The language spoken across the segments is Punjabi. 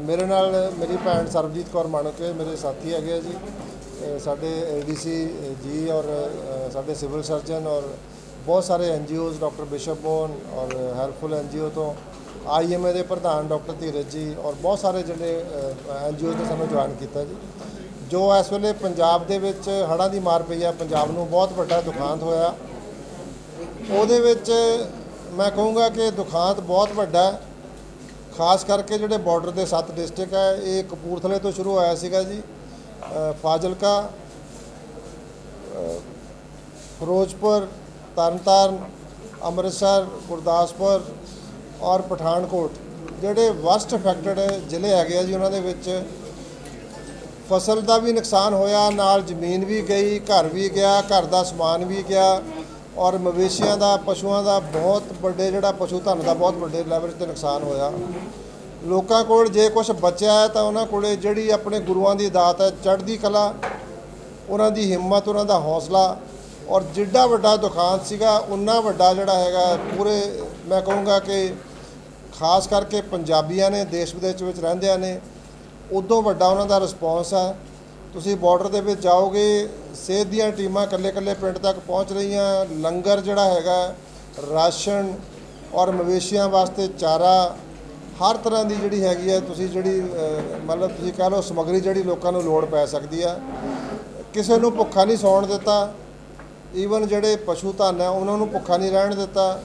ਮੇਰੇ ਨਾਲ ਮੇਰੀ ਭੈਣ ਸਰਬਜੀਤ ਕੌਰ ਮਾਣਕੇ ਮੇਰੇ ਸਾਥੀ ਹੈਗੇ ਆ ਜੀ। ਅ, ਸਾਡੇ ਏਡੀਸੀ ਜੀ ਔਰ ਸਾਡੇ ਸਿਵਲ ਸਰਜਨ ਔਰ ਬਹੁਤ ਸਾਰੇ ਐਨਜੀਓਜ਼ ਡਾਕਟਰ ਬਿਸ਼ਪ ਬੋਨ ਔਰ ਹੈਲਪਫੁਲ ਐਨਜੀਓ ਤੋਂ ਆਈਐਮਏ ਦੇ ਪ੍ਰਧਾਨ ਡਾਕਟਰ ਧੀਰਜ ਜੀ ਔਰ ਬਹੁਤ ਸਾਰੇ ਜਿਹੜੇ ਐਨਜੀਓ ਨੇ ਸਾਨੂੰ ਜੁਆਇਨ ਕੀਤਾ ਜੀ। ਜੋ ਇਸ ਵੇਲੇ ਪੰਜਾਬ ਦੇ ਵਿੱਚ ਹੜ੍ਹਾਂ ਦੀ ਮਾਰ ਪਈ ਆ ਪੰਜਾਬ ਨੂੰ ਬਹੁਤ ਵੱਡਾ ਦੁਖਾਂਤ ਹੋਇਆ। ਉਹਦੇ ਵਿੱਚ ਮੈਂ ਕਹੂੰਗਾ ਕਿ ਦੁਖਾਂਤ ਬਹੁਤ ਵੱਡਾ ਹੈ। ਖਾਸ ਕਰਕੇ ਜਿਹੜੇ ਬਾਰਡਰ ਦੇ ਸੱਤ ਡਿਸਟ੍ਰਿਕਟ ਹੈ ਇਹ ਕਪੂਰਥਲੇ ਤੋਂ ਸ਼ੁਰੂ ਹੋਇਆ ਸੀਗਾ ਜੀ ਫਾਜ਼ਿਲਕਾ ਫਿਰੋਜ਼ਪੁਰ, ਤਰਨਤਾਰਨ, ਅੰਮ੍ਰਿਤਸਰ, ਗੁਰਦਾਸਪੁਰ ਔਰ ਪਠਾਨਕੋਟ। ਜਿਹੜੇ ਵਸਟ ਅਫੈਕਟਡ ਜ਼ਿਲ੍ਹੇ ਹੈਗੇ ਆ ਜੀ, ਉਹਨਾਂ ਦੇ ਵਿੱਚ ਫਸਲ ਦਾ ਵੀ ਨੁਕਸਾਨ ਹੋਇਆ, ਨਾਲ ਜ਼ਮੀਨ ਵੀ ਗਈ, ਘਰ ਵੀ ਗਿਆ, ਘਰ ਦਾ ਸਮਾਨ ਵੀ ਗਿਆ ਔਰ ਮਵੇਸ਼ੀਆਂ ਦਾ, ਪਸ਼ੂਆਂ ਦਾ ਬਹੁਤ ਵੱਡੇ ਜਿਹੜਾ ਪਸ਼ੂ ਧਨ ਦਾ ਬਹੁਤ ਵੱਡੇ ਲੈਵਲ ਤੇ ਨੁਕਸਾਨ ਹੋਇਆ। ਲੋਕਾਂ ਕੋਲ ਜੇ ਕੁਝ ਬਚਿਆ ਹੈ ਤਾਂ ਉਹਨਾਂ ਕੋਲੇ ਜਿਹੜੀ ਆਪਣੇ ਗੁਰੂਆਂ ਦੀ ਦਾਤ ਹੈ, ਚੜ੍ਹਦੀ ਕਲਾ, ਉਹਨਾਂ ਦੀ ਹਿੰਮਤ, ਉਹਨਾਂ ਦਾ ਹੌਸਲਾ, ਔਰ ਜਿੱਡਾ ਵੱਡਾ ਦੁਖਾਂਤ ਸੀਗਾ, ਉਨਾ ਵੱਡਾ ਜਿਹੜਾ ਹੈਗਾ ਪੂਰੇ ਮੈਂ ਕਹੂੰਗਾ ਕਿ ਖਾਸ ਕਰਕੇ ਪੰਜਾਬੀਆਂ ਨੇ, ਦੇਸ਼ ਵਿਦੇਸ਼ ਵਿੱਚ ਰਹਿੰਦਿਆਂ ਨੇ, ਉਦੋਂ ਵੱਡਾ ਉਹਨਾਂ ਦਾ ਰਿਸਪੌਂਸ ਹੈ। ਤੁਸੀਂ ਬਾਰਡਰ ਦੇ ਵਿੱਚ ਜਾਓਗੇ, ਸਿਹਤ ਦੀਆਂ ਟੀਮਾਂ ਇਕੱਲੇ-ਇਕੱਲੇ ਪਿੰਡ ਤੱਕ ਪਹੁੰਚ ਰਹੀਆਂ, ਲੰਗਰ ਜਿਹੜਾ ਹੈਗਾ, ਰਾਸ਼ਨ ਔਰ ਮਵੇਸ਼ੀਆਂ ਵਾਸਤੇ ਚਾਰਾ, ਹਰ ਤਰ੍ਹਾਂ ਦੀ ਜਿਹੜੀ ਹੈਗੀ ਹੈ ਤੁਸੀਂ ਜਿਹੜੀ ਮਤਲਬ ਤੁਸੀਂ ਕਹ ਲਓ ਸਮੱਗਰੀ ਜਿਹੜੀ ਲੋਕਾਂ ਨੂੰ ਲੋੜ ਪੈ ਸਕਦੀ ਆ। ਕਿਸੇ ਨੂੰ ਭੁੱਖਾ ਨਹੀਂ ਸੌਣ ਦਿੱਤਾ ਈਵਨ ਜਿਹੜੇ ਪਸ਼ੂ ਧਨ ਹੈ ਉਹਨਾਂ ਨੂੰ ਭੁੱਖਾ ਨਹੀਂ ਰਹਿਣ ਦਿੱਤਾ।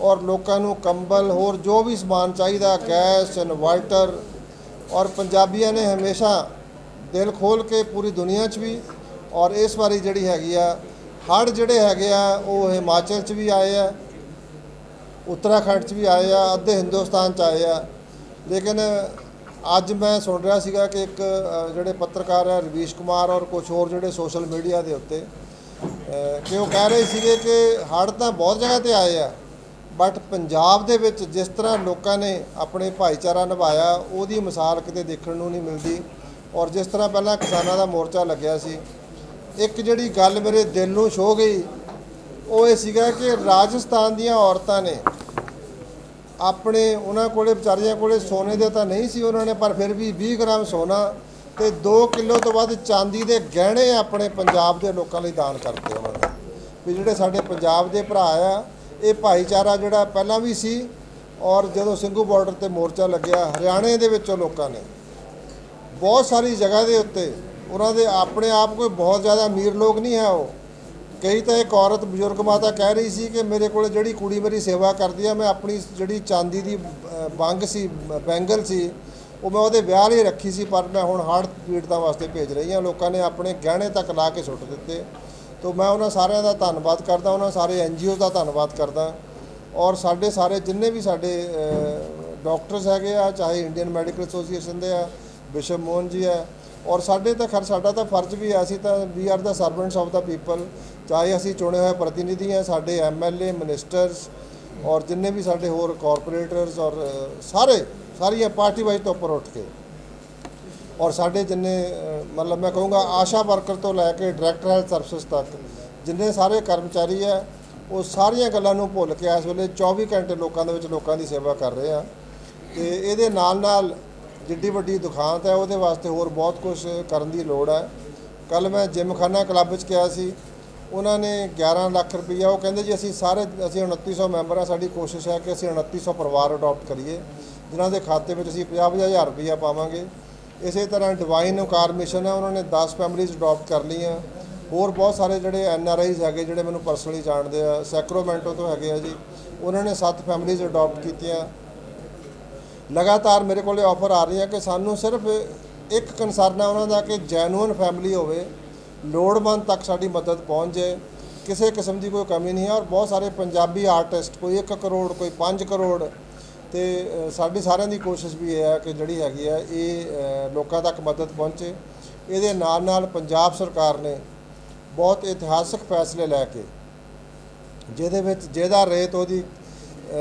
ਔਰ ਲੋਕਾਂ ਨੂੰ ਕੰਬਲ, ਹੋਰ ਜੋ ਵੀ ਸਮਾਨ ਚਾਹੀਦਾ, ਗੈਸ, ਇਨਵਰਟਰ ਔਰ ਪੰਜਾਬੀਆਂ ਨੇ ਹਮੇਸ਼ਾ ਦਿਲ ਖੋਲ ਕੇ ਪੂਰੀ ਦੁਨੀਆ 'ਚ ਵੀ ਔਰ ਇਸ ਵਾਰੀ ਜਿਹੜੀ ਹੈਗੀ ਆ, ਹੜ੍ਹ ਜਿਹੜੇ ਹੈਗੇ ਆ, ਉਹ ਹਿਮਾਚਲ 'ਚ ਵੀ ਆਏ ਆ, ਉੱਤਰਾਖੰਡ 'ਚ ਵੀ ਆਏ ਆ, ਅੱਧੇ ਹਿੰਦੁਸਤਾਨ 'ਚ ਆਏ ਆ। ਲੇਕਿਨ ਅੱਜ ਮੈਂ ਸੁਣ ਰਿਹਾ ਸੀਗਾ ਕਿ ਇੱਕ ਜਿਹੜੇ ਪੱਤਰਕਾਰ ਹੈ ਰਵੀਸ਼ ਕੁਮਾਰ ਔਰ ਕੁਝ ਹੋਰ ਜਿਹੜੇ ਸੋਸ਼ਲ ਮੀਡੀਆ ਦੇ ਉੱਤੇ ਕਿ ਉਹ ਕਹਿ ਰਹੇ ਸੀਗੇ ਕਿ ਹੜ੍ਹ ਤਾਂ ਬਹੁਤ ਜਗ੍ਹਾ ਤੇ ਆਏ ਆ, ਬਟ ਪੰਜਾਬ ਦੇ ਵਿੱਚ ਜਿਸ ਤਰ੍ਹਾਂ ਲੋਕਾਂ ਨੇ ਆਪਣੇ ਭਾਈਚਾਰਾ ਨਿਭਾਇਆ, ਉਹਦੀ ਮਿਸਾਲ ਕਿਤੇ ਦੇਖਣ ਨੂੰ ਨਹੀਂ ਮਿਲਦੀ। ਔਰ ਜਿਸ ਤਰ੍ਹਾਂ ਪਹਿਲਾਂ ਕਿਸਾਨਾਂ ਦਾ ਮੋਰਚਾ ਲੱਗਿਆ ਸੀ, ਇੱਕ ਜਿਹੜੀ ਗੱਲ ਮੇਰੇ ਦਿਲ ਨੂੰ ਛੋ ਗਈ, ਉਹ ਇਹ ਸੀਗਾ ਕਿ ਰਾਜਸਥਾਨ ਦੀਆਂ ਔਰਤਾਂ ਨੇ ਆਪਣੇ, ਉਹਨਾਂ ਕੋਲੇ ਵਿਚਾਰੀਆਂ ਕੋਲੇ ਸੋਨੇ ਦੇ ਤਾਂ ਨਹੀਂ ਸੀ ਉਹਨਾਂ ਨੇ, ਪਰ ਫਿਰ ਵੀ 20 ਗ੍ਰਾਮ ਸੋਨਾ ਤੇ 2 ਕਿਲੋ ਤੋਂ ਵੱਧ ਚਾਂਦੀ ਦੇ ਗਹਿਣੇ ਆਪਣੇ ਪੰਜਾਬ ਦੇ ਲੋਕਾਂ ਲਈ ਦਾਨ ਕਰਤੇ ਉਹਨਾਂ ਨੇ ਵੀ ਜਿਹੜੇ ਸਾਡੇ ਪੰਜਾਬ ਦੇ ਭਰਾ ਆ, ਇਹ ਭਾਈਚਾਰਾ ਜਿਹੜਾ ਪਹਿਲਾਂ ਵੀ ਸੀ ਔਰ ਜਦੋਂ ਸਿੰਘੂ ਬਾਰਡਰ ਤੇ ਮੋਰਚਾ ਲੱਗਿਆ, ਹਰਿਆਣੇ ਦੇ ਵਿੱਚੋਂ ਲੋਕਾਂ ਨੇ। ਬਹੁਤ ਸਾਰੀ ਜਗ੍ਹਾ ਦੇ ਉੱਤੇ ਉਹਨਾਂ ਦੇ ਆਪਣੇ ਆਪ ਕੋਈ ਬਹੁਤ ਜ਼ਿਆਦਾ ਅਮੀਰ ਲੋਕ ਨਹੀਂ ਹੈ ਉਹ। ਕਈ ਤਾਂ ਇੱਕ ਔਰਤ ਬਜ਼ੁਰਗ ਮਾਤਾ ਕਹਿ ਰਹੀ ਸੀ ਕਿ ਮੇਰੇ ਕੋਲ ਜਿਹੜੀ ਕੁੜੀ ਮੇਰੀ ਸੇਵਾ ਕਰਦੀ ਆ ਮੈਂ ਆਪਣੀ ਜਿਹੜੀ ਚਾਂਦੀ ਦੀ ਅ, ਬੰਗ ਸੀ ਬੈਂਗਲ ਸੀ ਉਹ ਮੈਂ ਉਹਦੇ ਵਿਆਹ ਲਈ ਰੱਖੀ ਸੀ ਪਰ ਮੈਂ ਹੁਣ ਹੜ੍ਹ ਪੀੜਤਾਂ ਵਾਸਤੇ ਭੇਜ ਰਹੀ ਹਾਂ। ਲੋਕਾਂ ਨੇ ਆਪਣੇ ਗਹਿਣੇ ਤੱਕ ਲਾ ਕੇ ਸੁੱਟ ਦਿੱਤੇ। ਤੋਂ ਮੈਂ ਉਹਨਾਂ ਸਾਰਿਆਂ ਦਾ ਧੰਨਵਾਦ ਕਰਦਾ ਉਹਨਾਂ ਸਾਰੇ ਐਨਜੀਓ ਦਾ ਧੰਨਵਾਦ ਕਰਦਾ। ਔਰ ਸਾਡੇ ਸਾਰੇ ਜਿੰਨੇ ਵੀ ਸਾਡੇ ਡਾਕਟਰਸ ਹੈਗੇ ਆ ਚਾਹੇ ਇੰਡੀਅਨ ਮੈਡੀਕਲ ਐਸੋਸੀਏਸ਼ਨ ਦੇ ਆ ਬਿਸ਼ਪ ਮੋਹਨ ਜੀ ਹੈ। ਔਰ ਸਾਡੇ ਤਾਂ ਖਰ ਸਾਡਾ ਤਾਂ ਫਰਜ਼ ਵੀ ਹੈ, ਅਸੀਂ ਤਾਂ we are the servants of the people ਚਾਹੇ ਅਸੀਂ ਚੁਣੇ ਹੋਏ ਪ੍ਰਤੀਨਿਧੀ ਹਾਂ, ਸਾਡੇ ਐਮਐਲਏ ਮਿਨਿਸਟਰਸ ਔਰ ਜਿੰਨੇ ਵੀ ਸਾਡੇ ਹੋਰ ਕਾਰਪੋਰੇਟਰਸ ਔਰ ਸਾਰੇ, ਸਾਰੀਆਂ ਪਾਰਟੀ ਵਾਈਜ਼ ਤੋਂ ਉੱਪਰ ਉੱਠ ਕੇ। ਔਰ ਸਾਡੇ ਜਿੰਨੇ ਮਤਲਬ ਮੈਂ ਕਹੂੰਗਾ ਆਸ਼ਾ ਵਰਕਰ ਤੋਂ ਲੈ ਕੇ ਡਾਇਰੈਕਟਰ ਹੈਲਥ ਸਰਵਿਸ ਤੱਕ, ਜਿੰਨੇ ਸਾਰੇ ਕਰਮਚਾਰੀ ਆ ਉਹ ਸਾਰੀਆਂ ਗੱਲਾਂ ਨੂੰ ਭੁੱਲ ਕੇ ਇਸ ਵੇਲੇ 24 ਘੰਟੇ ਲੋਕਾਂ ਦੇ ਵਿੱਚ ਲੋਕਾਂ ਦੀ ਸੇਵਾ ਕਰ ਰਹੇ ਆ। ਤੇ ਇਹਦੇ ਨਾਲ ਨਾਲ ਜਿੱਡੀ ਵੱਡੀ ਦੁਖਾਂਤ ਹੈ, ਉਹਦੇ ਵਾਸਤੇ ਹੋਰ ਬਹੁਤ ਕੁਝ ਕਰਨ ਦੀ ਲੋੜ ਹੈ। ਕੱਲ ਮੈਂ ਜਿਮਖਾਨਾ ਕਲੱਬ ਵਿੱਚ ਗਿਆ ਸੀ। ਉਹਨਾਂ ਨੇ 11 ਲੱਖ ਰੁਪਈਆ, ਉਹ ਕਹਿੰਦੇ ਜੀ ਅਸੀਂ ਸਾਰੇ, ਅਸੀਂ 2900 ਮੈਂਬਰ ਆ ਸਾਡੀ ਕੋਸ਼ਿਸ਼ ਹੈ ਕਿ ਅਸੀਂ 2900 ਪਰਿਵਾਰ ਅਡਾਪਟ ਕਰੀਏ। ਜਿਨ੍ਹਾਂ ਦੇ ਖਾਤੇ ਵਿੱਚ ਅਸੀਂ 50 ਹਜ਼ਾਰ ਰੁਪਈਆ ਪਾਵਾਂਗੇ। ਇਸੇ ਤਰ੍ਹਾਂ ਡਿਵਾਈਨ ਓਕਾਰ ਮਿਸ਼ਨ ਹੈ, ਉਹਨਾਂ ਨੇ 10 ਫੈਮਿਲੀਜ਼ ਅਡਾਪਟ ਕਰ ਲਈਆਂ। ਹੋਰ ਬਹੁਤ ਸਾਰੇ ਜਿਹੜੇ ਐਨ ਆਰ ਆਈਜ਼ ਹੈਗੇ, ਜਿਹੜੇ ਮੈਨੂੰ ਪਰਸਨਲੀ ਜਾਣਦੇ ਆ ਸੈਕਰੋਮੈਂਟੋ ਤੋਂ ਹੈਗੇ ਆ ਜੀ, ਉਹਨਾਂ ਨੇ 7 ਫੈਮਿਲੀਜ਼ ਅਡਾਪਟ ਕੀਤੀਆਂ। ਲਗਾਤਾਰ ਮੇਰੇ ਕੋਲੇ ਆਫਰ ਆ ਰਹੀ ਹੈ ਕਿ ਸਾਨੂੰ ਸਿਰਫ ਇੱਕ ਕੰਸਰਨ ਹੈ ਉਹਨਾਂ ਦਾ ਕਿ ਜੈਨੂਅਨ ਫੈਮਿਲੀ ਹੋਵੇ, ਲੋੜਵੰਦ ਤੱਕ ਸਾਡੀ ਮਦਦ ਪਹੁੰਚ ਜਾਏ, ਕਿਸੇ ਕਿਸਮ ਦੀ ਕੋਈ ਕਮੀ ਨਹੀਂ ਹੈ ਔਰ ਬਹੁਤ ਸਾਰੇ ਪੰਜਾਬੀ ਆਰਟਿਸਟ ਕੋਈ 1 ਕਰੋੜ, ਕੋਈ 5 ਕਰੋੜ ਤੇ ਸਾਡੀ ਸਾਰਿਆਂ ਦੀ ਕੋਸ਼ਿਸ਼ ਵੀ ਇਹ ਹੈ ਕਿ ਜਿਹੜੀ ਹੈਗੀ ਹੈ, ਇਹ ਲੋਕਾਂ ਤੱਕ ਮਦਦ ਪਹੁੰਚੇ। ਇਹਦੇ ਨਾਲ ਨਾਲ ਪੰਜਾਬ ਸਰਕਾਰ ਨੇ ਬਹੁਤ ਇਤਿਹਾਸਕ ਫੈਸਲੇ ਲੈ ਕੇ, ਜਿਹਦੇ ਵਿੱਚ, ਜਿਹਦਾ ਰੇਤ ਉਹਦੀ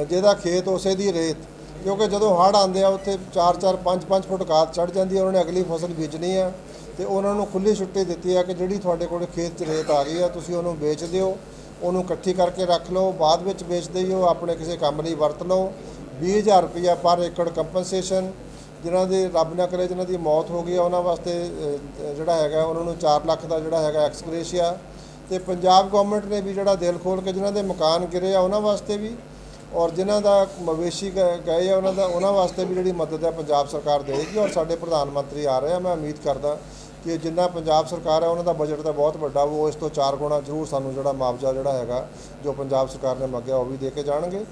ਜਿਹਦਾ ਖੇਤ ਉਸੇ ਦੀ ਰੇਤ ਕਿਉਂਕਿ ਜਦੋਂ ਹੜ੍ਹ ਆਉਂਦੇ ਆ, ਉੱਥੇ 4-4 5-5 ਫੁੱਟ ਗਾਦ ਚੜ ਜਾਂਦੀ ਹੈ ਉਹਨਾਂ ਨੇ ਅਗਲੀ ਫਸਲ ਬੀਜਣੀ ਆ ਤੇ ਉਹਨਾਂ ਨੂੰ ਖੁੱਲੀ ਛੁੱਟੀ ਦਿੱਤੀ ਆ ਕਿ ਜਿਹੜੀ ਤੁਹਾਡੇ ਕੋਲ ਖੇਤ 'ਚ ਰੇਤ ਆ ਗਈ ਆ, ਤੁਸੀਂ ਉਹਨੂੰ ਵੇਚ ਦਿਓ, ਉਹਨੂੰ ਇਕੱਠੀ ਕਰਕੇ ਰੱਖ ਲਓ, ਬਾਅਦ ਵਿੱਚ ਵੇਚ ਦਈਓ ਆਪਣੇ ਕਿਸੇ ਕੰਮ ਲਈ ਵਰਤ ਲਓ। 20000 ਰੁਪਇਆ ਪਰ ਏਕੜ ਕੰਪਨਸੇਸ਼ਨ, ਜਿਨ੍ਹਾਂ ਦੇ ਰੱਬ ਨਾ ਕਰੇ, ਜਿਨ੍ਹਾਂ ਦੀ ਮੌਤ ਹੋ ਗਈ ਆ, ਉਹਨਾਂ ਵਾਸਤੇ ਜਿਹੜਾ ਹੈਗਾ, ਉਹਨਾਂ ਨੂੰ 4 ਲੱਖ ਦਾ ਜਿਹੜਾ ਹੈਗਾ ਐਕਸਗ੍ਰੇਸ਼ੀਆ ਤੇ ਪੰਜਾਬ ਗਵਰਨਮੈਂਟ ਨੇ ਵੀ ਜਿਹੜਾ ਦਿਲ ਖੋਲ ਕੇ ਜਿਨ੍ਹਾਂ ਦੇ ਮਕਾਨ ਗਿਰੇ ਆ, ਉਹਨਾਂ ਵਾਸਤੇ ਵੀ ਔਰ ਜਿਨ੍ਹਾਂ ਦਾ ਮਵੇਸ਼ੀ ਗਏ ਆ ਉਹਨਾਂ ਦਾ, ਉਹਨਾਂ ਵਾਸਤੇ ਵੀ ਜਿਹੜੀ ਮਦਦ ਹੈ ਪੰਜਾਬ ਸਰਕਾਰ ਦੇਗੀ ਔਰ ਸਾਡੇ ਪ੍ਰਧਾਨ ਮੰਤਰੀ ਆ ਰਹੇ ਆ। ਮੈਂ ਉਮੀਦ ਕਰਦਾ ਕਿ ਜਿੰਨਾ ਪੰਜਾਬ ਸਰਕਾਰ ਹੈ, ਉਹਨਾਂ ਦਾ ਬਜਟ ਤਾਂ ਬਹੁਤ ਵੱਡਾ ਉਹ ਇਸ ਤੋਂ ਚਾਰ ਗੁਣਾ ਜ਼ਰੂਰ ਸਾਨੂੰ ਜਿਹੜਾ ਮੁਆਵਜ਼ਾ ਜਿਹੜਾ ਹੈਗਾ, ਜੋ ਪੰਜਾਬ ਸਰਕਾਰ ਨੇ ਮੰਗਿਆ, ਉਹ ਵੀ ਦੇ ਕੇ ਜਾਣਗੇ।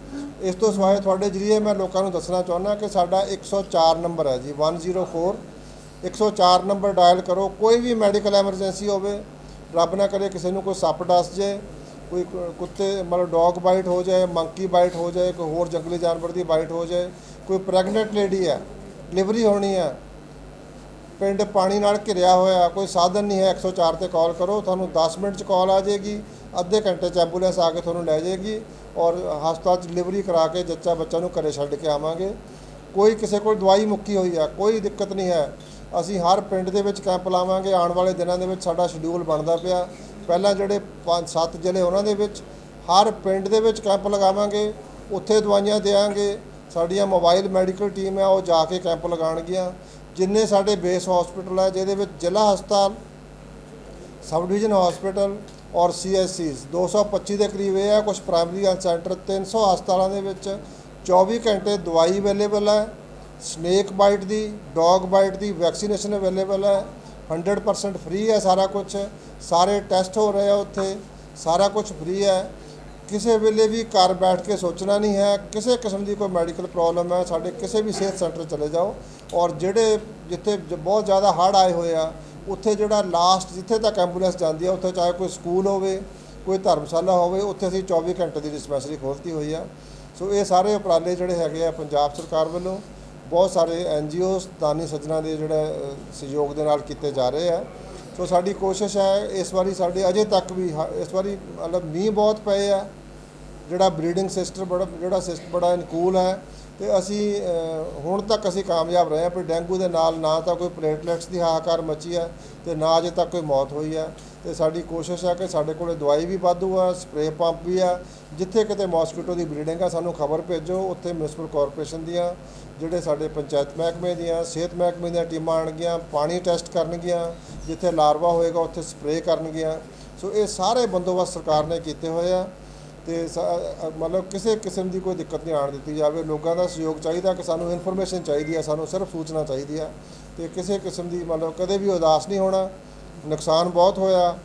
ਇਸ ਤੋਂ ਸਿਵਾਏ ਤੁਹਾਡੇ ਜਰੀਏ ਮੈਂ ਲੋਕਾਂ ਨੂੰ ਦੱਸਣਾ ਚਾਹੁੰਦਾ ਕਿ ਸਾਡਾ 104 ਨੰਬਰ ਹੈ ਜੀ 104 104 ਨੰਬਰ ਡਾਇਲ ਕਰੋ। ਕੋਈ ਵੀ ਮੈਡੀਕਲ ਐਮਰਜੈਂਸੀ ਹੋਵੇ, ਰੱਬ ਨਾ ਕਰੇ ਕਿਸੇ ਨੂੰ ਕੋਈ ਸੱਪ ਡਸ ਜੇ ਕੋਈ ਕੁ- ਕੁੱਤੇ, ਮਤਲਬ ਡੌਗ ਬਾਈਟ ਹੋ ਜਾਏ, ਮੰਕੀ ਬਾਈਟ ਹੋ ਜਾਏ, ਕੋਈ ਹੋਰ ਜੰਗਲੀ ਜਾਨਵਰ ਦੀ ਬਾਈਟ ਹੋ ਜਾਏ, ਕੋਈ ਪ੍ਰੈਗਨੈਂਟ ਲੇਡੀ ਹੈ, ਡਿਲੀਵਰੀ ਹੋਣੀ ਹੈ, ਪਿੰਡ ਪਾਣੀ ਨਾਲ ਘਿਰਿਆ ਹੋਇਆ, ਕੋਈ ਸਾਧਨ ਨਹੀਂ ਹੈ 104 ਤੇ ਕਾਲ ਕਰੋ, ਤੁਹਾਨੂੰ 10 ਮਿੰਟ ਚ ਕਾਲ ਆ ਜਾਏਗੀ, ਅੱਧੇ ਘੰਟੇ ਚ ਐਂਬੂਲੈਂਸ ਆ ਕੇ ਤੁਹਾਨੂੰ ਲੈ ਜਾਏਗੀ ਔਰ ਹਸਪਤਾਲ ਚ ਡਿਲੀਵਰੀ ਕਰਾ ਕੇ ਜੱਚਾ ਬੱਚਾ ਨੂੰ ਘਰੇ ਛੱਡ ਕੇ ਆਵਾਂਗੇ। ਕੋਈ ਕਿਸੇ ਕੋਲ ਦਵਾਈ ਮੁੱਕੀ ਹੋਈ ਆ ਕੋਈ ਦਿੱਕਤ ਨਹੀਂ ਹੈ, ਅਸੀਂ ਹਰ ਪਿੰਡ ਦੇ ਵਿੱਚ ਕੈਂਪ ਲਾਵਾਂਗੇ, ਆਉਣ ਵਾਲੇ ਦਿਨਾਂ ਦੇ ਵਿੱਚ ਸਾਡਾ ਸ਼ਡਿਊਲ ਬਣਦਾ ਪਿਆ ਪਹਿਲਾਂ ਜਿਹੜੇ 5-7 ਜ਼ਿਲ੍ਹੇ ਉਹਨਾਂ ਦੇ ਵਿੱਚ, ਹਰ ਪਿੰਡ ਦੇ ਵਿੱਚ ਕੈਂਪ ਲਗਾਵਾਂਗੇ, ਉੱਥੇ ਦਵਾਈਆਂ ਦੇਵਾਂਗੇ ਸਾਡੀਆਂ ਮੋਬਾਈਲ ਮੈਡੀਕਲ ਟੀਮ ਹੈ ਉਹ ਜਾ ਕੇ ਕੈਂਪ ਲਗਾਉਣਗੀਆਂ। ਜਿੰਨੇ ਸਾਡੇ ਬੇਸ ਹਸਪੀਟਲ ਹੈ ਜਿਹਦੇ ਵਿੱਚ ਜ਼ਿਲ੍ਹਾ ਹਸਪਤਾਲ ਸਬ ਡਿਵੀਜ਼ਨ ਹਸਪੀਟਲ ਔਰ ਸੀਐਸਸੀਸ 225 ਦੇ ਕਰੀਬ ਇਹ ਹੈ ਕੁਝ ਪ੍ਰਾਇਮਰੀ ਹੈਲਥ ਸੈਂਟਰ 300 ਹਸਪਤਾਲਾਂ ਦੇ ਵਿੱਚ 24 ਘੰਟੇ ਦਵਾਈ ਅਵੇਲੇਬਲ ਹੈ ਸਨੇਕ ਬਾਈਟ ਦੀ ਡੌਗ ਬਾਈਟ ਦੀ ਵੈਕਸੀਨੇਸ਼ਨ ਅਵੇਲੇਬਲ ਹੈ 100% ਫ੍ਰੀ ਹੈ ਸਾਰਾ ਕੁਝ ਸਾਰੇ ਟੈਸਟ ਹੋ ਰਹੇ ਆ ਉੱਥੇ, ਸਾਰਾ ਕੁਝ ਫ੍ਰੀ ਹੈ। ਕਿਸੇ ਵੇਲੇ ਵੀ ਘਰ ਬੈਠ ਕੇ ਸੋਚਣਾ ਨਹੀਂ ਹੈ, ਕਿਸੇ ਕਿਸਮ ਦੀ ਕੋਈ ਮੈਡੀਕਲ ਪ੍ਰੋਬਲਮ ਹੈ, ਸਾਡੇ ਕਿਸੇ ਵੀ ਸਿਹਤ ਸੈਂਟਰ ਚਲੇ ਜਾਓ। ਔਰ ਜਿਹੜੇ ਜਿੱਥੇ ਬਹੁਤ ਜ਼ਿਆਦਾ ਹੜ੍ਹ ਆਏ ਹੋਏ ਆ, ਉੱਥੇ ਜਿਹੜਾ ਲਾਸਟ ਜਿੱਥੇ ਤੱਕ ਐਂਬੂਲੈਂਸ ਜਾਂਦੀ ਆ, ਉੱਥੇ ਚਾਹੇ ਕੋਈ ਸਕੂਲ ਹੋਵੇ, ਕੋਈ ਧਰਮਸ਼ਾਲਾ ਹੋਵੇ, ਉੱਥੇ ਅਸੀਂ 24 ਘੰਟੇ ਦੀ ਡਿਸਪੈਂਸਰੀ ਖੋਲ੍ਹਤੀ ਹੋਈ ਆ। ਸੋ ਇਹ ਸਾਰੇ ਉਪਰਾਲੇ ਜਿਹੜੇ ਹੈਗੇ ਆ ਪੰਜਾਬ ਸਰਕਾਰ ਵੱਲੋਂ। ਬਹੁਤ ਸਾਰੇ ਐਨਜੀਓਸ ਦਾਨੀ ਸੱਜਣਾ ਦੇ ਜਿਹੜੇ ਸਹਿਯੋਗ ਦੇ ਨਾਲ ਕੀਤੇ ਜਾ ਰਹੇ ਆ। ਸੋ ਸਾਡੀ ਕੋਸ਼ਿਸ਼ ਹੈ ਇਸ ਵਾਰੀ ਸਾਡੇ ਅਜੇ ਤੱਕ ਵੀ ਹ- ਇਸ ਵਾਰੀ ਮਤਲਬ ਮੀਂਹ ਬਹੁਤ ਪਏ ਆ। ਜਿਹੜਾ ਬਰੀਡਿੰਗ ਸਿਸਟਮ ਬੜਾ, ਜਿਹੜਾ ਸਿਸਟਮ ਬੜਾ ਅਨੁਕੂਲ ਹੈ ਤੇ ਅਸੀਂ ਹੁਣ ਤੱਕ ਅਸੀਂ ਕਾਮਯਾਬ ਰਹੇ ਹਾਂ ਪਰ ਡੇਂਗੂ ਦੇ ਨਾਲ ਨਾ ਤਾਂ ਕੋਈ ਪਲੇਟਲੈਟਸ ਦੀ ਹਾਹਾਕਾਰ ਮਚੀ ਹੈ ਤੇ ਨਾ ਅਜੇ ਤੱਕ ਕੋਈ ਮੌਤ ਹੋਈ ਹੈ। ਤੇ ਸਾਡੀ ਕੋਸ਼ਿਸ਼ ਹੈ ਕਿ ਸਾਡੇ ਕੋਲੇ ਦਵਾਈ ਵੀ ਵਾਧੂ ਆ, ਸਪਰੇਅ ਪੰਪ ਵੀ ਆ, ਜਿੱਥੇ ਕਿਤੇ ਮੋਸਕੀਟੋ ਦੀ ਬਰੀਡਿੰਗ ਆ, ਸਾਨੂੰ ਖਬਰ ਭੇਜੋ, ਉੱਥੇ ਮਿਊਨਿਸਪਲ ਕਾਰਪੋਰੇਸ਼ਨ ਦੀਆਂ, ਜਿਹੜੇ ਸਾਡੇ ਪੰਚਾਇਤ ਮਹਿਕਮੇ ਦੀਆਂ, ਸਿਹਤ ਮਹਿਕਮੇ ਦੀਆਂ ਟੀਮਾਂ ਆਉਣਗੀਆਂ, ਪਾਣੀ ਟੈਸਟ ਕਰਨਗੀਆਂ, ਜਿੱਥੇ ਲਾਰਵਾ ਹੋਏਗਾ, ਉੱਥੇ ਸਪਰੇਅ ਕਰਨਗੀਆਂ। ਸੋ ਇਹ ਸਾਰੇ ਬੰਦੋਬਸਤ ਸਰਕਾਰ ਨੇ ਕੀਤੇ ਹੋਏ ਆ। ਤੇ ਸ- ਮਤਲਬ ਕਿਸੇ ਕਿਸਮ ਦੀ ਕੋਈ ਦਿੱਕਤ ਨਹੀਂ ਆਣ ਦਿੱਤੀ ਜਾਵੇ। ਲੋਕਾਂ ਦਾ ਸਹਿਯੋਗ ਚਾਹੀਦਾ ਕਿ ਸਾਨੂੰ ਇਨਫੋਰਮੇਸ਼ਨ ਚਾਹੀਦੀ ਹੈ ਸਾਨੂੰ ਸਿਰਫ ਸੂਚਨਾ ਚਾਹੀਦੀ ਹੈ ਤੇ ਕਿਸੇ ਕਿਸਮ ਦੀ ਮਤਲਬ ਕਦੇ ਵੀ ਉਦਾਸ ਨਹੀਂ ਹੋਣਾ। ਨੁਕਸਾਨ ਬਹੁਤ ਹੋਇਆ।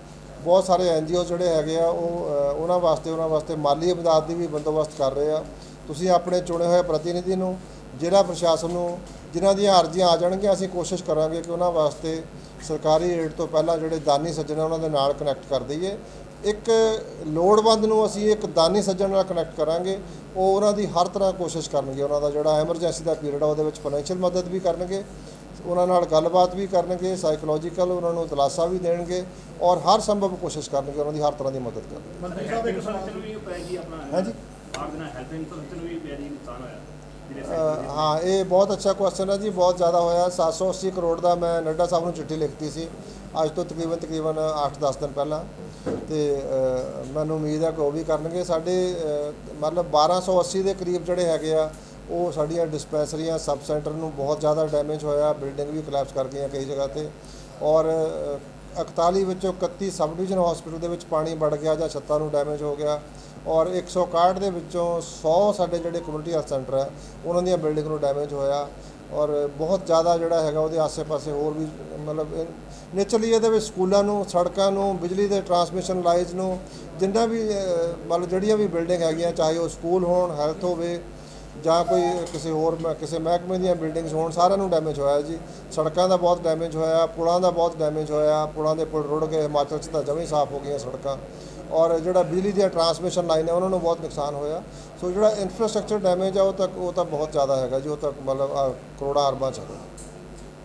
ਬਹੁਤ ਸਾਰੇ ਐਨਜੀਓ ਜਿਹੜੇ ਹੈਗੇ ਆ, ਉਹ ਉਹਨਾਂ ਵਾਸਤੇ ਉਹਨਾਂ ਵਾਸਤੇ ਮਾਲੀ ਇਮਦਾਦ ਦੀ ਵੀ ਬੰਦੋਬਸਤ ਕਰ ਰਹੇ ਆ। ਤੁਸੀਂ ਆਪਣੇ ਚੁਣੇ ਹੋਏ ਪ੍ਰਤੀਨਿਧੀ ਨੂੰ, ਜ਼ਿਲ੍ਹਾ ਪ੍ਰਸ਼ਾਸਨ ਨੂੰ, ਜਿਨ੍ਹਾਂ ਦੀਆਂ ਅਰਜ਼ੀਆਂ ਆ ਜਾਣਗੀਆਂ, ਅਸੀਂ ਕੋਸ਼ਿਸ਼ ਕਰਾਂਗੇ ਕਿ ਉਹਨਾਂ ਵਾਸਤੇ ਸਰਕਾਰੀ ਰੇਟ ਤੋਂ ਪਹਿਲਾਂ ਜਿਹੜੇ ਦਾਨੀ ਸੱਜਣ ਉਹਨਾਂ ਦੇ ਨਾਲ ਕਨੈਕਟ ਕਰ ਦਈਏ। ਇੱਕ ਲੋੜਵੰਦ ਨੂੰ ਅਸੀਂ ਇੱਕ ਦਾਨੀ ਸੱਜਣ ਨਾਲ ਕਨੈਕਟ ਕਰਾਂਗੇ ਉਹ ਉਹਨਾਂ ਦੀ ਹਰ ਤਰ੍ਹਾਂ ਕੋਸ਼ਿਸ਼ ਕਰਨਗੇ ਉਹਨਾਂ ਦਾ ਜਿਹੜਾ ਐਮਰਜੈਂਸੀ ਦਾ ਪੀਰੀਅਡ ਆ ਉਹਦੇ ਵਿੱਚ ਫਾਈਨੈਂਸ਼ੀਅਲ ਮਦਦ ਵੀ ਕਰਨਗੇ ਉਹਨਾਂ ਨਾਲ ਗੱਲਬਾਤ ਵੀ ਕਰਨਗੇ ਸਾਈਕੋਲੋਜੀਕਲ ਉਹਨਾਂ ਨੂੰ ਦਿਲਾਸਾ ਵੀ ਦੇਣਗੇ ਔਰ ਹਰ ਸੰਭਵ ਕੋਸ਼ਿਸ਼ ਕਰਨਗੇ ਉਹਨਾਂ ਦੀ ਹਰ ਤਰ੍ਹਾਂ ਦੀ ਮਦਦ ਕਰਨਗੇ ਮੰਤਰੀ ਸਾਹਿਬ ਇੱਕ ਸਵਾਲ ਨੂੰ ਵੀ ਪੈ ਗਈ ਆਪਣਾ ਹਾਂਜੀ। ਬਾਹਰ ਦੇ ਨਾਲ ਹੈਲਥ ਇਨਫਰਾਸਟ੍ਰਕਚਰ ਨੂੰ ਵੀ ਜੀ ਨੁਕਸਾਨ ਹੋਇਆ ਹਾਂ ਇਹ ਬਹੁਤ ਅੱਛਾ ਕੁਐਸਚਨ ਹੈ ਜੀ ਬਹੁਤ ਜ਼ਿਆਦਾ ਹੋਇਆ 780 ਕਰੋੜ ਦਾ ਮੈਂ ਨੱਡਾ ਸਾਹਿਬ ਨੂੰ ਚਿੱਠੀ ਲਿਖਤੀ ਸੀ ਅੱਜ ਤੋਂ ਤਕਰੀਬਨ ਤਕਰੀਬਨ 8-10 ਦਿਨ ਪਹਿਲਾਂ ਤੇ ਮੈਨੂੰ ਉਮੀਦ ਹੈ ਕਿ ਉਹ ਵੀ ਕਰਨਗੇ। ਸਾਡੇ ਅ, ਮਤਲਬ 1280 ਦੇ ਕਰੀਬ ਜਿਹੜੇ ਹੈਗੇ ਆ ਉਹ ਸਾਡੀਆਂ ਡਿਸਪੈਂਸਰੀਆਂ ਸਬ ਸੈਂਟਰ ਨੂੰ ਬਹੁਤ ਜ਼ਿਆਦਾ ਡੈਮੇਜ ਹੋਇਆ ਬਿਲਡਿੰਗ ਵੀ ਕੋਲੈਪਸ ਕਰ ਗਈਆਂ ਕਈ ਜਗ੍ਹਾ ਤੇ। ਔਰ ਅ, 41 ਵਿੱਚੋਂ 31 ਸਬ ਡਿਵੀਜ਼ਨ ਹਸਪੀਟਲ ਦੇ ਵਿੱਚ ਪਾਣੀ ਵੜ ਗਿਆ ਜਾਂ ਛੱਤਾਂ ਨੂੰ ਡੈਮੇਜ ਹੋ ਗਿਆ। ਔਰ 161 ਦੇ ਵਿੱਚੋਂ 100 ਸਾਡੇ ਜਿਹੜੇ ਕਮਿਊਨਿਟੀ ਹੈਲਥ ਸੈਂਟਰ ਹੈ ਉਹਨਾਂ ਦੀਆਂ ਬਿਲਡਿੰਗ ਨੂੰ ਡੈਮੇਜ ਹੋਇਆ। ਔਰ ਬਹੁਤ ਜ਼ਿਆਦਾ ਜਿਹੜਾ ਹੈਗਾ ਉਹਦੇ ਆਸੇ-ਪਾਸੇ ਹੋਰ ਵੀ, ਮਤਲਬ ਨੇਚਰਲੀ ਇਹਦੇ ਵਿੱਚ ਸਕੂਲਾਂ ਨੂੰ, ਸੜਕਾਂ ਨੂੰ, ਬਿਜਲੀ ਦੇ ਟਰਾਂਸਮਿਸ਼ਨ ਲਾਈਨਸ ਨੂੰ, ਜਿੰਨਾ ਵੀ ਮਤਲਬ ਜਿਹੜੀਆਂ ਵੀ ਬਿਲਡਿੰਗ ਹੈਗੀਆਂ, ਚਾਹੇ ਉਹ ਸਕੂਲ ਹੋਣ, ਹੈਲਥ ਹੋਵੇ ਜਾਂ ਕੋਈ ਕਿਸੇ ਹੋਰ ਮ- ਕਿਸੇ ਮਹਿਕਮੇ ਦੀਆਂ ਬਿਲਡਿੰਗਸ ਹੋਣ ਸਾਰਿਆਂ ਨੂੰ ਡੈਮੇਜ ਹੋਇਆ ਜੀ। ਸੜਕਾਂ ਦਾ ਬਹੁਤ ਡੈਮੇਜ ਹੋਇਆ ਪੁਲਾਂ ਦਾ ਬਹੁਤ ਡੈਮੇਜ ਹੋਇਆ ਪੁਲਾਂ ਦੇ ਪੁਲ ਰੁੜ ਗਏ ਹਿਮਾਚਲ 'ਚ ਤਾਂ ਜਮਾਂ ਹੀ ਸਾਫ਼ ਹੋ ਗਈਆਂ ਸੜਕਾਂ। ਔਰ ਜਿਹੜਾ ਬਿਜਲੀ ਦੀਆਂ ਟਰਾਂਸਮਿਸ਼ਨ ਲਾਈਨ ਹੈ ਉਹਨਾਂ ਨੂੰ ਬਹੁਤ ਨੁਕਸਾਨ ਹੋਇਆ। ਸੋ ਜਿਹੜਾ ਇਨਫਰਾਸਟ੍ਰਕਚਰ ਡੈਮੇਜ ਆ ਉਹ ਤਾਂ ਉਹ ਤਾਂ ਬਹੁਤ ਜ਼ਿਆਦਾ ਹੈਗਾ ਜੀ ਉਹ ਤਾਂ ਮਤਲਬ ਕਰੋੜਾਂ ਅਰਬਾਂ ਚ ਹੈਗਾ।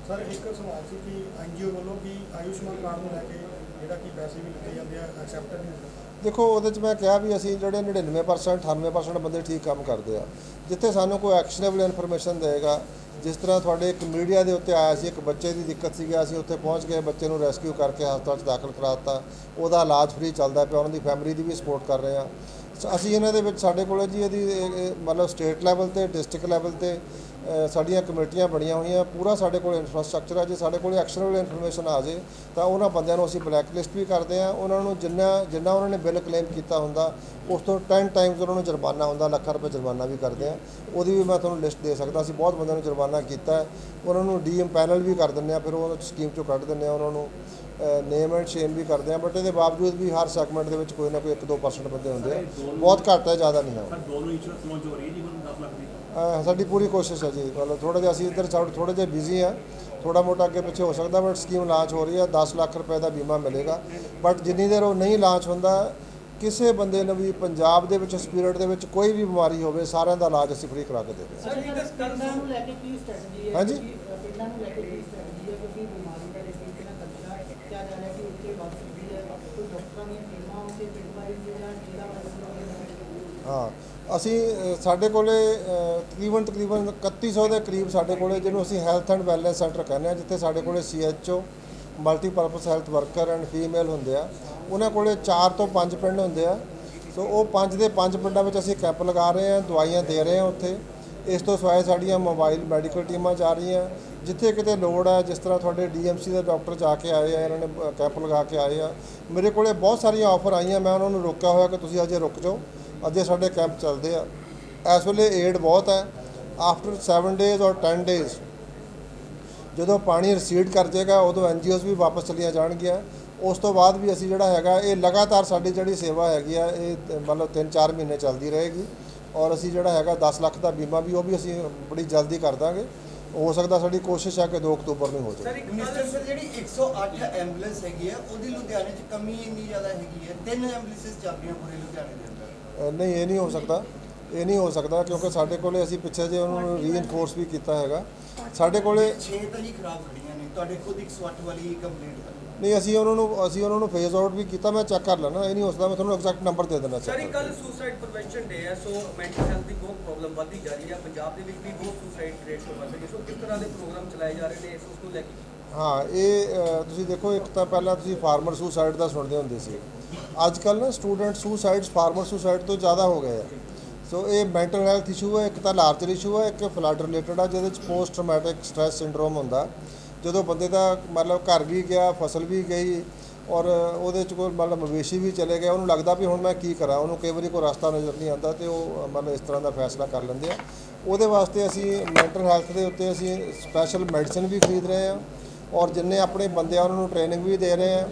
ਸਰ ਇੱਕ ਸਵਾਲ ਸੀ ਕਿ ਐਨਜੀਓ ਵੱਲੋਂ ਵੀ ਆਯੁਸ਼ਮਾਨ ਕਾਰਡ ਨੂੰ ਲੈ ਕੇ ਜਿਹੜਾ ਕਿ ਪੈਸੇ ਵੀ ਲਿੱਤੇ ਜਾਂਦੇ ਆ ਐਕਸੈਪਟ ਨਹੀਂ ਹੁੰਦਾ? ਦੇਖੋ ਉਹਦੇ ਚ ਮੈਂ ਕਿਹਾ ਵੀ ਅਸੀਂ ਜਿਹੜੇ 99% 98% ਬੰਦੇ ਠੀਕ ਕੰਮ ਕਰਦੇ ਆ। ਜਿੱਥੇ ਸਾਨੂੰ ਕੋਈ ਐਕਸ਼ਨੇਬਲ ਇਨਫੋਰਮੇਸ਼ਨ ਦੇਗਾ ਜਿਸ ਤਰ੍ਹਾਂ ਤੁਹਾਡੇ ਇੱਕ ਮੀਡੀਆ ਦੇ ਉੱਤੇ ਆਇਆ ਸੀ, ਇੱਕ ਬੱਚੇ ਦੀ ਦਿੱਕਤ ਸੀਗੀ, ਅਸੀਂ ਉੱਥੇ ਪਹੁੰਚ ਗਏ, ਬੱਚੇ ਨੂੰ ਰੈਸਕਿਊ ਕਰਕੇ ਹਸਪਤਾਲ 'ਚ ਦਾਖਲ ਕਰਾਤਾ ਉਹਦਾ ਇਲਾਜ ਫ੍ਰੀ ਚੱਲਦਾ ਪਿਆ, ਉਹਨਾਂ ਦੀ ਫੈਮਿਲੀ ਦੀ ਵੀ ਸਪੋਰਟ ਕਰ ਰਹੇ ਆ ਸੋ ਅਸੀਂ ਇਹਨਾਂ ਦੇ ਵਿੱਚ, ਸਾਡੇ ਕੋਲ ਜੀ ਇਹਦੀ ਮਤਲਬ ਸਟੇਟ ਲੈਵਲ ਤੇ ਡਿਸਟ੍ਰਿਕਟ ਲੈਵਲ ਤੇ ਸਾਡੀਆਂ ਕਮੇਟੀਆਂ ਬਣੀਆਂ ਹੋਈਆਂ, ਪੂਰਾ ਸਾਡੇ ਕੋਲ ਇਨਫਰਾਸਟ੍ਰਕਚਰ ਹੈ ਜੇ ਸਾਡੇ ਕੋਲ ਐਕਸ਼ਨੇਬਲ ਇਨਫੋਰਮੇਸ਼ਨ ਆ ਜੇ, ਤਾਂ ਉਹਨਾਂ ਬੰਦਿਆਂ ਨੂੰ ਅਸੀਂ ਬਲੈਕ ਲਿਸਟ ਵੀ ਕਰਦੇ ਆ ਉਹਨਾਂ ਨੂੰ ਜਿੰਨਾ ਜਿੰਨਾ ਉਹਨਾਂ ਨੇ ਬਿੱਲ ਕਲੇਮ ਕੀਤਾ ਹੁੰਦਾ, ਉਸ ਤੋਂ 10 ਟਾਈਮਸ ਉਹਨਾਂ ਨੂੰ ਜੁਰਮਾਨਾ ਹੁੰਦਾ, ਲੱਖਾਂ ਰੁਪਏ ਜੁਰਮਾਨਾ ਵੀ ਕਰਦੇ ਆ ਉਹਦੀ ਵੀ ਮੈਂ ਤੁਹਾਨੂੰ ਲਿਸਟ ਦੇ ਸਕਦਾ, ਅਸੀਂ ਬਹੁਤ ਬੰਦਿਆਂ ਨੂੰ ਜੁਰਮਾਨਾ ਕੀਤਾ, ਉਹਨਾਂ ਨੂੰ ਡੀਐਮ ਪੈਨਲ ਵੀ ਕਰ ਦਿੰਦੇ ਆ ਫਿਰ ਉਹ ਸਕੀਮ ਚੋਂ ਕੱਢ ਦਿੰਦੇ ਆ ਉਹਨਾਂ ਨੂੰ ਨੇਮ ਐਂਡ ਸ਼ੇਮ ਵੀ ਕਰਦੇ ਆ ਬਟ ਇਹਦੇ ਬਾਵਜੂਦ ਵੀ ਹਰ ਸੈਗਮੈਂਟ ਦੇ ਵਿੱਚ ਕੋਈ ਨਾ ਕੋਈ 1-2% ਬੰਦੇ ਹੁੰਦੇ ਆ, ਬਹੁਤ ਘੱਟ ਹੈ, ਜ਼ਿਆਦਾ ਨਹੀਂ ਹੈ। ਸਰ ਦੋਨੋਂ ਇੰਸ਼ੋਰੈਂਸ ਲਾਂਚ ਹੋ ਰਹੀ ਹੈ ਜੀ 10 ਲੱਖ ਦੀ। ਸਾਡੀ ਪੂਰੀ ਕੋਸ਼ਿਸ਼ ਹੈ ਜੀ। ਮਤਲਬ ਥੋੜਾ ਜਿਹਾ ਅਸੀਂ ਇੱਧਰ ਥੋੜੇ ਜਿਹਾ ਬਿਜ਼ੀ ਆ ਥੋੜਾ ਮੋਟਾ ਅੱਗੇ ਪਿੱਛੇ ਹੋ ਸਕਦਾ ਬਟ ਸਕੀਮ ਲਾਂਚ ਹੋ ਰਹੀ ਹੈ। 10 ਲੱਖ ਰੁਪਏ ਦਾ ਬੀਮਾ ਮਿਲੇਗਾ। ਬਟ ਜਿੰਨੀ ਦੇਰ ਉਹ ਨਹੀਂ ਲਾਂਚ ਹੁੰਦਾ ਕਿਸੇ ਬੰਦੇ ਨੂੰ ਵੀ ਪੰਜਾਬ ਦੇ ਵਿੱਚ ਸਪੀਰੀਟ ਦੇ ਵਿੱਚ ਕੋਈ ਵੀ ਬਿਮਾਰੀ ਹੋਵੇ ਸਾਰਿਆਂ ਦਾ ਇਲਾਜ ਅਸੀਂ ਫ੍ਰੀ ਕਰਾ ਕੇ ਦੇ ਰਹੇ ਹਾਂ? ਸਰ ਇੱਕ ਪਿੰਡਾਂ ਨੂੰ ਲੈ ਕੇ ਕੀ ਸਟ੍ਰੈਟਜੀ ਹੈ? ਹਾਂਜੀ। ਹਾਂ ਅਸੀਂ ਅ, ਸਾਡੇ ਕੋਲੇ ਅ, ਤਕਰੀਬਨ ਤਕਰੀਬਨ 3100 ਦੇ ਕਰੀਬ ਸਾਡੇ ਕੋਲੇ ਜਿਹਨੂੰ ਅਸੀਂ ਹੈਲਥ ਐਂਡ ਵੈਲਨੈਸ ਸੈਂਟਰ ਕਹਿੰਦੇ ਆ ਜਿੱਥੇ ਸਾਡੇ ਕੋਲੇ CHO multipurpose health worker and female ਹੁੰਦੇ ਆ। ਉਹਨਾਂ ਕੋਲੇ 4 ਤੋਂ 5 ਪਿੰਡ ਹੁੰਦੇ ਆ। ਸੋ ਉਹ ਪੰਜ ਦੇ ਪੰਜ ਪਿੰਡਾਂ ਵਿੱਚ ਅਸੀਂ ਕੈਂਪ ਲਗਾ ਰਹੇ ਹਾਂ ਦਵਾਈਆਂ ਦੇ ਰਹੇ ਹਾਂ ਉੱਥੇ। ਇਸ ਤੋਂ ਸਿਵਾਏ ਸਾਡੀਆਂ ਮੋਬਾਈਲ ਮੈਡੀਕਲ ਟੀਮਾਂ ਜਾ ਰਹੀਆਂ। ਜਿੱਥੇ ਕਿਤੇ ਲੋੜ ਹੈ ਜਿਸ ਤਰ੍ਹਾਂ ਤੁਹਾਡੇ ਡੀਐਮਸੀ ਦੇ ਡਾਕਟਰ ਜਾ ਕੇ ਆਏ ਆ ਇਹਨਾਂ ਨੇ ਅ, ਕੈਂਪ ਲਗਾ ਕੇ ਆਏ ਆ। ਮੇਰੇ ਕੋਲੇ ਬਹੁਤ ਸਾਰੀਆਂ ਆਫਰ ਆਈਆਂ ਮੈਂ ਉਹਨਾਂ ਨੂੰ ਰੋਕਿਆ ਹੋਇਆ ਕਿ ਤੁਸੀਂ ਅਜੇ ਰੁਕ ਜਾਓ। ਅਜੇ ਸਾਡੇ ਕੈਂਪ ਚੱਲਦੇ ਆ। ਇਸ ਵੇਲੇ ਏਡ ਬਹੁਤ ਹੈ। ਆਫਟਰ 7 ਡੇਜ਼ ਔਰ 10 ਡੇਜ਼ ਜਦੋਂ ਪਾਣੀ ਰਿਸੀਡ ਕਰ ਜਾਏਗਾ, ਉਦੋਂ ਐਨਜੀਓਜ਼ ਵੀ ਵਾਪਸ ਚਲੀਆਂ ਜਾਣਗੀਆਂ। ਉਸ ਤੋਂ ਬਾਅਦ ਵੀ ਅਸੀਂ ਜਿਹੜਾ ਹੈਗਾ, ਇਹ ਲਗਾਤਾਰ ਸਾਡੀ ਜਿਹੜੀ ਸੇਵਾ ਹੈਗੀ ਆ, ਇਹ ਮਤਲਬ 3-4 ਮਹੀਨੇ ਚੱਲਦੀ ਰਹੇਗੀ। ਔਰ ਅਸੀਂ ਜਿਹੜਾ ਹੈਗਾ 10 ਲੱਖ ਦਾ ਬੀਮਾ ਵੀ, ਉਹ ਵੀ ਅਸੀਂ ਬੜੀ ਜਲਦੀ ਕਰ ਦਾਂਗੇ। ਹੋ ਸਕਦਾ ਸਾਡੀ ਕੋਸ਼ਿਸ਼ ਹੈ ਕਿ 2 ਅਕਤੂਬਰ ਨੂੰ ਹੋ ਜਾਵੇ। ਮਿਨਿਸਟਰ ਸਰ, ਜਿਹੜੀ 108 ਐਂਬੂਲੈਂਸ ਹੈਗੀ ਆ, ਉਹਦੀ ਲੁਧਿਆਣੇ 'ਚ ਕਮੀ ਇੰਨੀ ਜ਼ਿਆਦਾ ਹੈਗੀ ਹੈ? ਤਿੰਨ ਐਂਬੂਲੈਂਸਿਸ ਚੱਲਦੀਆਂ ਪੂਰੇ ਲੁਧਿਆਣੇ ਦੇ ਅੰਦਰ। ਨਹੀਂ ਇਹ ਨਹੀਂ ਹੋ ਸਕਦਾ। ਇਹ ਨਹੀਂ ਹੋ ਸਕਦਾ ਕਿਉਂਕਿ ਸਾਡੇ ਕੋਲੇ ਅਸੀਂ ਪਿੱਛੇ ਜੇ ਉਹਨਾਂ ਨੂੰ ਰੀਇਨਫੋਰਸ ਵੀ ਕੀਤਾ ਹੈਗਾ। ਸਾਡੇ ਕੋਲੇ 6 ਤਾਂ ਜੀ ਖਰਾਬ ਖੜੀਆਂ ਨੇ। ਤੁਹਾਡੇ ਖੁਦ 108 ਵਾਲੀ ਕੰਪਲੇਂਟ ਹੈ ਨਹੀਂ ਅਸੀਂ ਉਹਨਾਂ ਨੂੰ ਅਸੀਂ ਉਹਨਾਂ ਨੂੰ ਫੇਜ਼ ਆਊਟ ਵੀ ਕੀਤਾ ਮੈਂ ਚੈੱਕ ਕਰ ਲੈਣਾ ਇਹ ਨਹੀਂ ਹੋ ਸਕਦਾ ਮੈਂ ਤੁਹਾਨੂੰ ਐਗਜ਼ੈਕਟ ਨੰਬਰ ਦੇ ਦੇਣਾ ਸਰ ਕੱਲ ਸੁਸਾਈਡ ਪ੍ਰੀਵੈਂਸ਼ਨ ਡੇ ਹੈ ਸੋ ਮੈਂਟਲ ਹੈਲਥ ਦੀ ਬਹੁਤ ਪ੍ਰੋਬਲਮ ਵੱਧਦੀ ਜਾ ਰਹੀ ਹੈ। ਪੰਜਾਬ ਦੇ ਵਿੱਚ ਵੀ ਬਹੁਤ ਸੁਸਾਈਡ ਰੇਟ ਹੋ ਰਹੀ ਸੋ ਕਿਸ ਤਰ੍ਹਾਂ ਦੇ ਪ੍ਰੋਗਰਾਮ ਚਲਾਏ ਜਾ ਰਹੇ ਨੇ ਇਸ ਨੂੰ ਲੈ ਕੇ? ਹਾਂ ਇਹ ਤੁਸੀਂ ਦੇਖੋ ਇੱਕ ਤਾਂ ਪਹਿਲਾਂ ਤੁਸੀਂ ਫਾਰਮਰ ਸੁਸਾਈਡ ਦਾ ਸੁਣਦੇ ਹੁੰਦੇ ਸੀ। ਅੱਜ ਕੱਲ ਨਾ ਸਟੂਡੈਂਟ ਸੁਸਾਈਡਸ ਫਾਰਮਰ ਸੁਸਾਈਡ ਤੋਂ ਜ਼ਿਆਦਾ ਹੋ ਗਏ ਆ। ਸੋ ਇਹ ਮੈਂਟਲ ਹੈਲਥ ਇਸ਼ੂ ਹੈ, ਇੱਕ ਤਾਂ ਲਾਰਜਰ ਇਸ਼ੂ ਹੈ, ਇੱਕ ਫਲੱਡ ਰਿਲੇਟਡ ਆ, ਜਿਹਦੇ ਚ ਪੋਸਟ ਟਰਾਮੈਟਿਕ ਸਟ੍ਰੈਸ ਸਿੰਡਰੋਮ ਹੁੰਦਾ। ਜਦੋਂ ਬੰਦੇ ਦਾ ਮਤਲਬ ਘਰ ਵੀ ਗਿਆ, ਫਸਲ ਵੀ ਗਈ, ਔਰ ਉਹਦੇ ਚ ਕੋਈ ਮਤਲਬ ਮਵੇਸ਼ੀ ਵੀ ਚਲੇ ਗਿਆ ਉਹਨੂੰ ਲੱਗਦਾ ਵੀ ਹੁਣ ਮੈਂ ਕੀ ਕਰਾਂ, ਉਹਨੂੰ ਕਈ ਵਾਰੀ ਕੋਈ ਰਸਤਾ ਨਜ਼ਰ ਨਹੀਂ ਆਉਂਦਾ ਤੇ ਉਹ ਮਤਲਬ ਇਸ ਤਰ੍ਹਾਂ ਦਾ ਫੈਸਲਾ ਕਰ ਲੈਂਦੇ ਆ। ਉਹਦੇ ਵਾਸਤੇ ਅਸੀਂ ਮੈਂਟਲ ਹੈਲਥ ਦੇ ਉੱਤੇ ਅਸੀਂ ਸਪੈਸ਼ਲ ਮੈਡੀਸਿਨ ਵੀ ਖਰੀਦ ਰਹੇ ਹਾਂ ਔਰ ਜਿੰਨੇ ਆਪਣੇ ਬੰਦੇ ਆ ਉਹਨਾਂ ਨੂੰ ਟ੍ਰੇਨਿੰਗ ਵੀ ਦੇ ਰਹੇ ਆ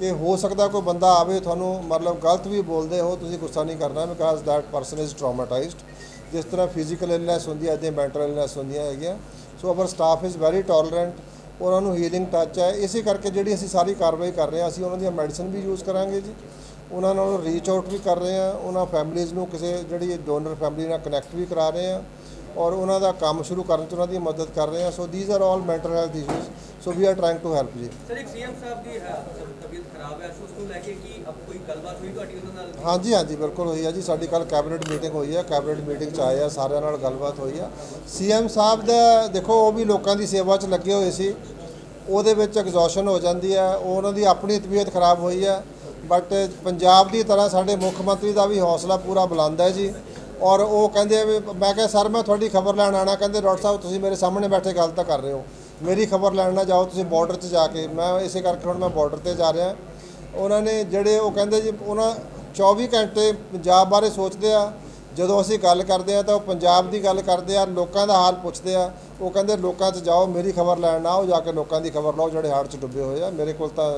ਕਿ ਹੋ ਸਕਦਾ ਕੋਈ ਬੰਦਾ ਆਵੇ, ਤੁਹਾਨੂੰ ਮਤਲਬ ਗਲਤ ਵੀ ਬੋਲਦੇ ਹੋ, ਤੁਸੀਂ ਗੁੱਸਾ ਨਹੀਂ ਕਰਨਾ because that person is traumatized ਜਿਸ ਤਰ੍ਹਾਂ ਫਿਜ਼ੀਕਲ ਇਲਨੈਸ ਹੁੰਦੀ ਹੈ, ਇੱਦਾਂ ਮੈਂਟਲ ਇਲਨੈਸ ਹੁੰਦੀਆਂ ਹੈਗੀਆਂ। So our staff is very tolerant ਉਹਨਾਂ ਨੂੰ ਹੀਲਿੰਗ ਟੱਚ ਹੈ। ਇਸੇ ਕਰਕੇ ਜਿਹੜੀ ਅਸੀਂ ਸਾਰੀ ਕਾਰਵਾਈ ਕਰ ਰਹੇ ਹਾਂ, ਅਸੀਂ ਉਹਨਾਂ ਦੀਆਂ ਮੈਡੀਸਨ ਵੀ ਯੂਜ਼ ਕਰਾਂਗੇ ਜੀ। ਉਹਨਾਂ ਨਾਲ ਰੀਚ ਆਊਟ ਵੀ ਕਰ ਰਹੇ ਹਾਂ। ਉਹਨਾਂ ਫੈਮਿਲੀਜ਼ ਨੂੰ ਕਿਸੇ ਜਿਹੜੀ ਡੋਨਰ ਫੈਮਿਲੀ ਨਾਲ ਕਨੈਕਟ ਵੀ ਕਰਾ ਰਹੇ ਹਾਂ। ਔਰ ਉਹਨਾਂ ਦਾ ਕੰਮ ਸ਼ੁਰੂ ਕਰਨ 'ਚ ਉਹਨਾਂ ਦੀ ਮਦਦ ਕਰ ਰਹੇ ਹਾਂ so these are all mental health issues so we are trying to help ਜੀ। ਸਰ ਇੱਕ ਸੀਐਮ ਸਾਹਿਬ ਦੀ ਤਬੀਅਤ ਖਰਾਬ ਹੈ। ਸੋ ਉਸ ਨੂੰ ਲੈ ਕੇ ਕੀ ਅਬ ਕੋਈ ਗੱਲਬਾਤ ਹੋਈ ਤੁਹਾਡੀ ਉਹਨਾਂ ਨਾਲ? ਹਾਂਜੀ ਹਾਂਜੀ ਬਿਲਕੁਲ ਹੋਈ ਹੈ ਜੀ। ਸਾਡੀ ਕੱਲ ਕੈਬਨਿਟ ਮੀਟਿੰਗ ਹੋਈ ਹੈ ਕੈਬਨਿਟ ਮੀਟਿੰਗ 'ਚ ਆਏ ਆ ਸਾਰਿਆਂ ਨਾਲ ਗੱਲਬਾਤ ਹੋਈ ਆ। ਸੀਐਮ ਸਾਹਿਬ ਦਾ ਦੇਖੋ ਉਹ ਵੀ ਲੋਕਾਂ ਦੀ ਸੇਵਾ 'ਚ ਲੱਗੇ ਹੋਏ ਸੀ। ਉਹਦੇ ਵਿੱਚ ਐਗਜ਼ੌਸ਼ਨ ਹੋ ਜਾਂਦੀ ਹੈ ਉਹ ਉਹਨਾਂ ਦੀ ਆਪਣੀ ਤਬੀਅਤ ਖਰਾਬ ਹੋਈ ਹੈ ਬਟ ਪੰਜਾਬ ਦੀ ਤਰ੍ਹਾਂ ਸਾਡੇ ਮੁੱਖ ਮੰਤਰੀ ਦਾ ਵੀ ਹੌਸਲਾ ਪੂਰਾ ਬੁਲੰਦ ਹੈ ਜੀ। ਔਰ ਉਹ ਕਹਿੰਦੇ ਵੀ, ਮੈਂ ਕਿਹਾ, ਸਰ, ਮੈਂ ਤੁਹਾਡੀ ਖਬਰ ਲੈਣ ਆਣਾ ਕਹਿੰਦੇ, ਡਾਕਟਰ ਸਾਹਿਬ, ਤੁਸੀਂ ਮੇਰੇ ਸਾਹਮਣੇ ਬੈਠੇ ਗੱਲ ਤਾਂ ਕਰ ਰਹੇ ਹੋ। ਮੇਰੀ ਖਬਰ ਲੈਣ ਨਾ ਜਾਓ, ਤੁਸੀਂ ਬਾਰਡਰ 'ਚ ਜਾ ਕੇ। ਮੈਂ ਇਸੇ ਕਰਕੇ ਹੁਣ ਮੈਂ ਬਾਰਡਰ ਤੇ ਜਾ ਰਿਹਾ। ਉਹਨਾਂ ਨੇ ਜਿਹੜੇ ਉਹ ਕਹਿੰਦੇ ਜੀ, ਉਹਨਾਂ 24 ਘੰਟੇ ਪੰਜਾਬ ਬਾਰੇ ਸੋਚਦੇ ਆ। ਜਦੋਂ ਅਸੀਂ ਗੱਲ ਕਰਦੇ ਆ ਤਾਂ ਉਹ ਪੰਜਾਬ ਦੀ ਗੱਲ ਕਰਦੇ ਆ, ਲੋਕਾਂ ਦਾ ਹਾਲ ਪੁੱਛਦੇ ਆ। ਉਹ ਕਹਿੰਦੇ, ਲੋਕਾਂ 'ਚ ਜਾਓ, ਮੇਰੀ ਖਬਰ ਲੈਣ ਨਾ ਆਓ, ਜਾ ਕੇ ਲੋਕਾਂ ਦੀ ਖਬਰ ਲਓ, ਜਿਹੜੇ ਹਾੜ 'ਚ ਡੁੱਬੇ ਹੋਏ ਆ। ਮੇਰੇ ਕੋਲ ਤਾਂ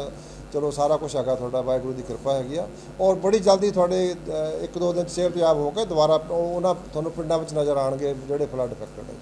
ਚਲੋ ਸਾਰਾ ਕੁਝ ਹੈਗਾ, ਤੁਹਾਡਾ ਵਾਹਿਗੁਰੂ ਦੀ ਕਿਰਪਾ ਹੈਗੀ ਆ। ਔਰ ਬੜੀ ਜਲਦੀ ਤੁਹਾਡੇ ਇੱਕ ਦੋ ਦਿਨ ਸਿਹਤਯਾਬ ਹੋ ਕੇ ਦੁਬਾਰਾ ਉਹ- ਉਹਨਾਂ ਤੁਹਾਨੂੰ ਪਿੰਡਾਂ ਵਿੱਚ ਨਜ਼ਰ ਆਣਗੇ ਜਿਹੜੇ ਫਲੱਡ ਇਫੈਕਟਡ ਹੈ।